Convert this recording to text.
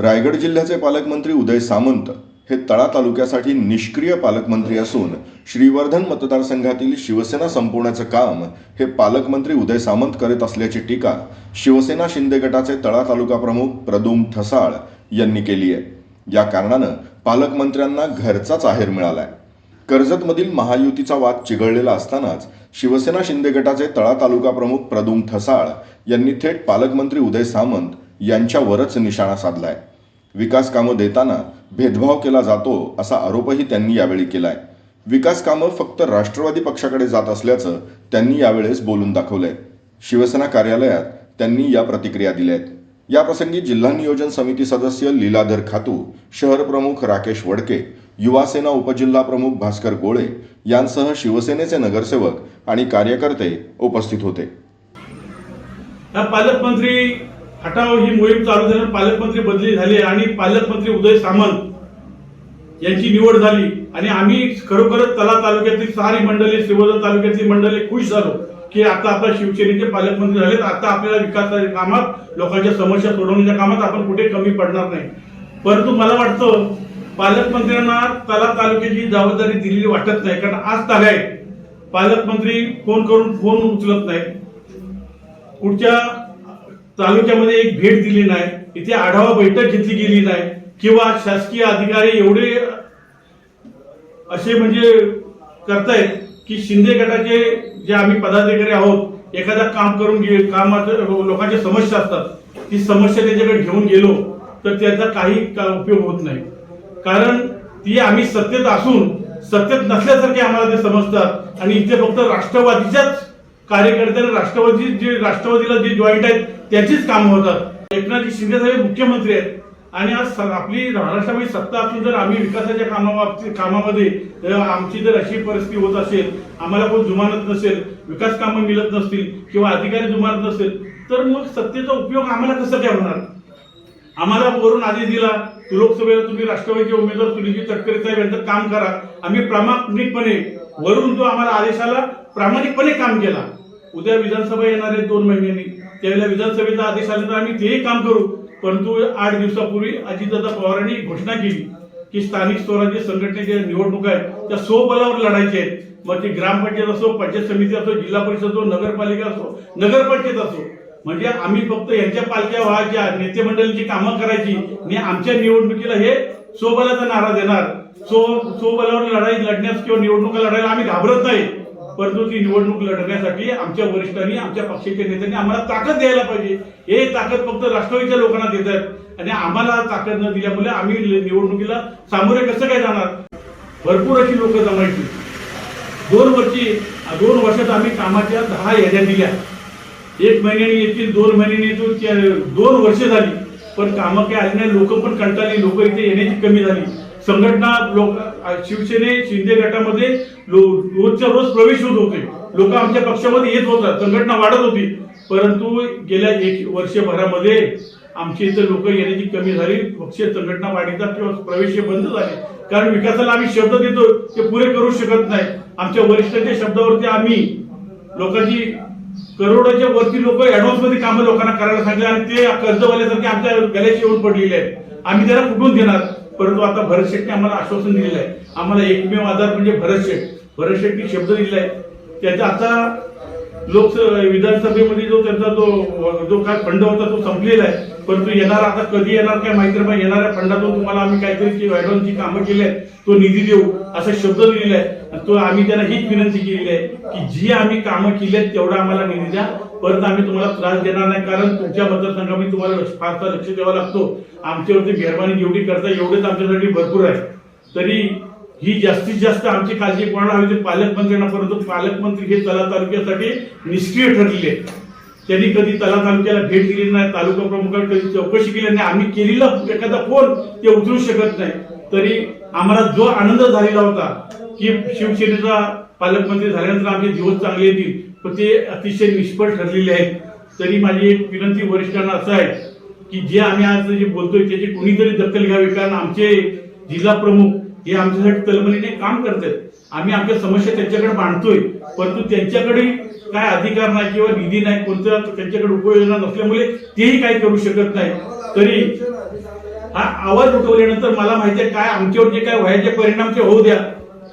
रायगड जिल्ह्याचे पालकमंत्री उदय सामंत हे तळा तालुक्यासाठी निष्क्रिय पालकमंत्री असून श्रीवर्धन मतदारसंघातील शिवसेना संपवण्याचं काम हे पालकमंत्री उदय सामंत करत असल्याची टीका शिवसेना शिंदे गटाचे तळा तालुका प्रमुख प्रदुम ठसाळ यांनी केली आहे. या कारणानं पालकमंत्र्यांना घरचाच आहेर मिळालाय. कर्जतमधील महायुतीचा वाद चिघळलेला असतानाच शिवसेना शिंदे गटाचे तळा तालुका प्रमुख प्रदुम ठसाळ यांनी थेट पालकमंत्री उदय सामंत यांच्यावरच निशाणा साधलाय. विकास कामं देताना भेदभाव केला जातो असा आरोपही त्यांनी यावेळी केलाय. विकास कामं फक्त राष्ट्रवादी पक्षाकडे जात असल्याचं त्यांनी यावेळेस बोलून दाखवलंय. शिवसेना कार्यालयात त्यांनी या प्रतिक्रिया दिल्या आहेत याप्रसंगी जिल्हा नियोजन समिती सदस्य लीलाधर खातू शहर प्रमुख राकेश वडके युवासेना उपजिल्हा प्रमुख भास्कर गोळे यांसह शिवसेनेचे नगरसेवक आणि कार्यकर्ते उपस्थित होते. पालकमंत्री हटाव ही मोहीम चालू झाल्यावर पालकमंत्री बदली झाली आणि पालकमंत्री उदय सामंत यांची निवड झाली. आणि आम्ही खरोखरच तला तालुक्यातील सारी मंडळी श्रीवर्धन तालुक्यातली मंडळी खुश झालो की आता आपल्या शिवसेनेचे पालकमंत्री झालेत. आता आपल्याला विकासाच्या कामात लोकांच्या समस्या सोडवण्याच्या कामात आपण कुठे कमी पडणार नाही. परंतु मला वाटतं पालकमंत्र्यांना तला तालुक्याची जबाबदारी दिलेली वाटत नाही. कारण आज तागाय पालकमंत्री फोन करून फोन उचलत नाही कुठच्या तालुक्यामध्ये एक भेट दिली नाही. इथे आढावा बैठक घेतली गेली नाही. किंवा शासकीय अधिकारी एवढे असे म्हणजे करतायत की शिंदे गटाचे जे आम्ही पदाधिकारी आहोत एखादा काम करून घे कामाचं लोकांच्या समस्या असतात ती समस्या त्याच्याकडे घेऊन गेलो तर त्याचा काही का- उपयोग होत नाही. कारण ती आम्ही सत्तेत असून सत्तेत नसल्यासारखे आम्हाला ते समजतात. आणि इथे फक्त राष्ट्रवादीच्याच कार्यकर्त्यांना राष्ट्रवादी जे राष्ट्रवादीला जे जॉईंट आहेत त्याचीच कामं होतात. एकनाथजी शिंदे साहेब मुख्यमंत्री आहेत. आणि आज स- आपली महाराष्ट्रामध्ये सत्ता असून जर आम्ही विकासाच्या कामाबाबतीत कामामध्ये आमची जर अशी परिस्थिती होत असेल आम्हाला कोण जुमानत नसेल विकास कामं मिळत नसतील किंवा अधिकारी जुमानत नसेल तर मग सत्तेचा उपयोग आम्हाला कसं काय होणार? आम्हाला वरून आदेश दिला लोकसभेला तुम्ही राष्ट्रवादीचे उमेदवार सुनीलजी तटकरे साहेब यांचं काम करा. आम्ही प्रामाणिकपणे वरून जो आम्हाला आदेश आला प्रामाणिकपणे काम केला. उद्या विधानसभा येणार आहे दोन महिन्यांनी. त्यावेळेला विधानसभेचा आदेश आला तर आम्ही तेही काम करू. परंतु आठ दिवसापूर्वी अजितदादा पवारांनी घोषणा केली की स्थानिक स्वराज्य संघटनेच्या निवडणुका आहेत त्या स्वबलावर लढायच्या आहेत. मग ती ग्रामपंचायत असो पंचायत समिती असो जिल्हा परिषद असो नगरपालिका असो नगरपंचायत असो. म्हणजे आम्ही फक्त यांच्या पालख्या व्हायच्या नेते मंडळींची कामं करायची. आणि आमच्या निवडणुकीला हे स्वबलाचा नारा देणार. सो स्वबलावर लढाई लढण्यास किंवा निवडणुका लढायला आम्ही घाबरत नाही. परंतु ती निवडणूक लढण्यासाठी आमच्या वरिष्ठांनी आमच्या पक्षाच्या नेत्यांनी आम्हाला ताकद द्यायला पाहिजे. हे ताकद फक्त राष्ट्रवादीच्या लोकांना देत आहेत. आणि आम्हाला ताकद न दिल्यामुळे आम्ही निवडणुकीला सामोरे कसं काय जाणार? भरपूर अशी लोक जमायची. दोन वर्षी दोन वर्षात आम्ही कामाच्या दहा याद्या दिल्या. एक महिन्याने येतील दोन महिन्याने येतील दोन वर्ष झाली. पण कामं काही आली नाही लोक पण कंटाळली लोक इथे येण्याची कमी झाली. संघटना लोक शिवसेने शिंदे गटामध्ये लो- रोजच्या रोज प्रवेश होत होते. लोक आमच्या पक्षामध्ये येत होतात. संघटना वाढत होती. परंतु गेल्या एक वर्षभरामध्ये आमच्या इथं लोक येण्याची कमी झाली. पक्ष संघटना वाढीचा किंवा प्रवेश हे बंद झाले कारण विकासाला आम्ही शब्द देतो. ते पुरे करू शकत नाही. आमच्या वरिष्ठांच्या शब्दावरती आम्ही लोकांची करोडाच्या वरती लोक ऍडव्हान्समध्ये कामं लोकांना करायला सांगितले आणि ते कर्जवाल्यासारखे आमच्या गल्याशी येऊन पडलेले आहेत. आम्ही त्याला कुठून देणार? परंतु आता भरत शेटने आम्हाला आश्वासन दिलेलं आहे. आम्हाला एकमेव आधार म्हणजे भरत शेठ भरत शेटने शब्द दिलेला आहे त्याचा आता लोकस विधानसभेमध्ये जो त्यांचा जो जो काय फंड होता तो संपलेला आहे. परंतु येणार आता कधी येणार काय माहिती नाही पण येणाऱ्या फंडातून तुम्हाला आम्ही काहीतरी ऍडव्हान्सची कामं केली आहेत. तो निधी देऊ असा शब्द दिलेला आहे. आणि तो आम्ही त्यांना हीच विनंती केलेली आहे की जी आम्ही कामं केली आहेत तेवढा आम्हाला निधी द्या. परत आम्ही तुम्हाला त्रास देणार नाही कारण तुमच्या मतदारसंघामध्ये तुम्हाला फारसा लक्ष द्यावा लागतो. आमच्यावरती मेहरबानी जेवढी करता एवढेच आमच्यासाठी भरपूर आहे तरी ही जास्तीत जास्त आमची काळजी कोणाला हवी ते पालकमंत्र्यांना परंतु पालकमंत्री हे तला तालुक्यासाठी निष्क्रिय ठरलेले आहेत. त्यांनी कधी तला तालुक्याला भेट दिली नाही तालुका प्रमुखांनी कधी चौकशी केली नाही आम्ही केलेला एखादा फोन ते उचलू शकत नाही. तरी आम्हाला जो आनंद झालेला होता की शिवसेनेचा पालकमंत्री झाल्यानंतर आमचे दिवस चांगले येतील पण ते अतिशय निष्फळ ठरलेले आहेत. तरी माझी एक विनंती वरिष्ठांना असं आहे की जे आम्ही आज जे बोलतोय त्याची कोणीतरी दखल घ्यावी कारण आमचे जिल्हा प्रमुख हे आमच्यासाठी तलमलीने काम करतात आम्ही आमच्या समस्या त्यांच्याकडे मांडतोय परंतु त्यांच्याकडे काय अधिकार नाही किंवा निधी नाही कोणत्या त्यांच्याकडे उपयोजना नसल्यामुळे तेही काही करू शकत नाही. तरी हा आवाज उठवल्यानंतर मला माहिती आहे काय आमच्यावर जे काय व्हायचे परिणाम ते होऊ द्या.